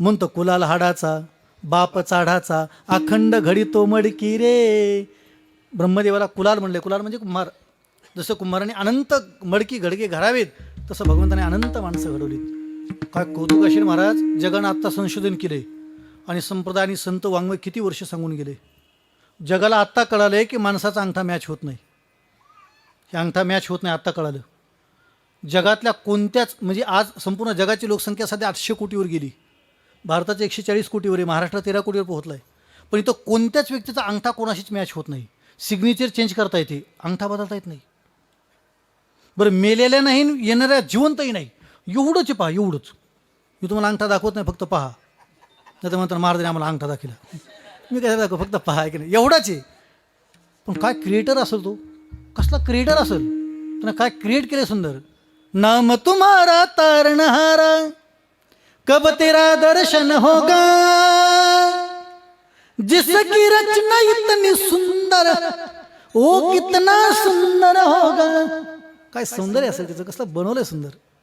म्हणतो कुलाल हाडाचा बाप चाढाचा अखंड घडी तो मडकी रे. ब्रह्मदेवाला कुलाल म्हणले. कुलाल म्हणजे कुंभार जसं कुंभाराने अनंत मडकी घडके घडावेत तसं भगवंताने अनंत माणसं घडवलीत. काय कौतुक असेल महाराज? जगानं आत्ता संशोधन केले आणि संप्रदाय आणि संत वाङ्मय किती वर्ष सांगून गेले? जगाला आत्ता कळालं आहे की माणसाचा अंगठा मॅच होत नाही. हे अंगठा मॅच होत नाही आत्ता कळालं. जगातल्या कोणत्याच म्हणजे आज संपूर्ण जगाची लोकसंख्या सध्या आठशे कोटीवर गेली. भारताचं एकशे चाळीस कोटीवर आहे महाराष्ट्र तेरा कोटीवर पोहोचला आहे पण इथं कोणत्याच व्यक्तीचा अंगठा कोणाशीच मॅच होत नाही. सिग्नेचर चेंज करता येते. अंगठा बदलता येत नाही. बरं मेलेल्या नाही येणाऱ्या जिवंतही नाही. एवढंच आहे पहा एवढंच. मी तुम्हाला अंगठा दाखवत नाही फक्त पहा. नाही तर म्हणतात महाराजांनी आम्हाला अंगठा दाखवला. मी काय दाखव फक्त पहा की नाही एवढाच आहे. पण काय क्रिएटर असेल तो? कसला क्रिएटर असेल? त्यानं काय क्रिएट केलं सुंदर? नाम तुम्हारा तारणहारा. कब तेरा दर्शन होगा? जिसकी रचना इतनी सुंदर ओ कितना सुंदर होगा? काय सौंदर्य असेल त्याचं कसलं बनवलंय सुंदर.